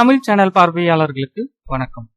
Tamil channel பார்வையாளர்களுக்கு வணக்கம்.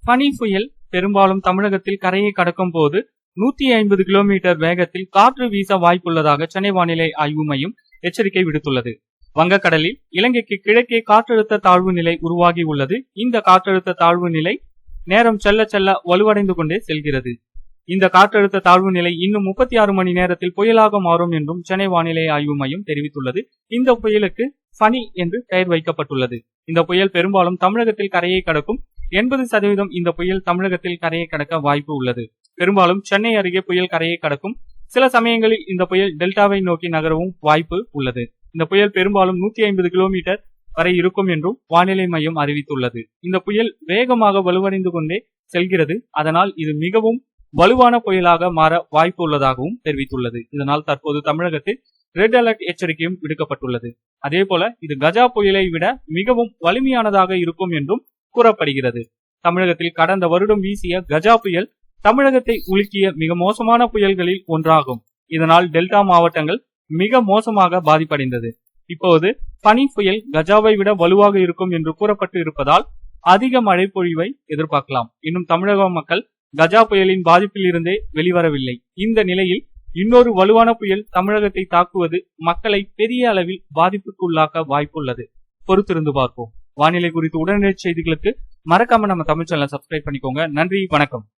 பனி புயல் பெரும்பாலும் தமிழகத்தில் கரையை கடக்கும் போது நூத்தி ஐம்பது கிலோமீட்டர் வேகத்தில் காற்று வீச வாய்ப்புள்ளதாக சென்னை வானிலை ஆய்வு மையம் எச்சரிக்கை விடுத்துள்ளது. வங்கக்கடலில் இலங்கைக்கு கிழக்கே காற்றழுத்த தாழ்வு நிலை உருவாகி உள்ளது இந்த காற்றழுத்த தாழ்வு நிலை நேரம் செல்ல செல்ல வலுவடைந்து கொண்டே செல்கிறது. இந்த காற்றழுத்த தாழ்வு நிலை இன்னும் முப்பத்தி ஆறு மணி நேரத்தில் புயலாக மாறும் என்றும் சென்னை வானிலை ஆய்வு மையம் தெரிவித்துள்ளது. இந்த புயலுக்கு ஃபனி என்று பெயர் வைக்கப்பட்டுள்ளது. இந்த புயல் பெரும்பாலும் தமிழகத்தில் கரையை கடக்கும் எண்பது சதவீதம் இந்த புயல் தமிழகத்தில் கரையை கடக்க வாய்ப்பு உள்ளது. பெரும்பாலும் சென்னை அருகே புயல் கரையை கடக்கும் சில சமயங்களில் இந்த புயல் டெல்டாவை நோக்கி நகரவும் வாய்ப்பு உள்ளது. இந்த புயல் பெரும்பாலும் நூத்தி ஐம்பது கிலோமீட்டர் வரை இருக்கும் என்றும் வானிலை மையம் அறிவித்துள்ளது. இந்த புயல் வேகமாக வலுவடைந்து கொண்டே செல்கிறது. அதனால் இது மிகவும் வலுவான புயலாக மாற வாய்ப்பு உள்ளதாகவும் தெரிவித்துள்ளது. இதனால் தற்போது தமிழகத்தில் ரெட் அலர்ட் எச்சரிக்கையும் விடுக்கப்பட்டுள்ளது. அதே போல இது கஜா புயலை விட மிகவும் வலிமையானதாக இருக்கும் என்றும் கூறப்படுகிறது. தமிழகத்தில் கடந்த வருடம் வீசிய கஜா புயல் தமிழகத்தை உலுக்கிய மிக மோசமான புயல்களில் ஒன்றாகும். இதனால் டெல்டா மாவட்டங்கள் மிக மோசமாக பாதிப்படைந்தது. இப்போது பனி புயல் கஜாவை விட வலுவாக இருக்கும் என்று கூறப்பட்டு இருப்பதால் அதிக மழை பொழிவை எதிர்பார்க்கலாம். இன்னும் தமிழக மக்கள் கஜா புயலின் பாதிப்பில் இருந்தே வெளிவரவில்லை. இந்த நிலையில் இன்னொரு வலுவான புயல் தமிழகத்தை தாக்குவது மக்களை பெரிய அளவில் பாதிப்புக்குள்ளாக்க வாய்ப்புள்ளது. பொறுத்திருந்து பார்ப்போம். வானிலை குறித்து உடனடி செய்திகளுக்கு மறக்காம நம்ம தமிழ் சேனல் சப்ஸ்கிரைப் பண்ணிக்கோங்க. நன்றி வணக்கம்.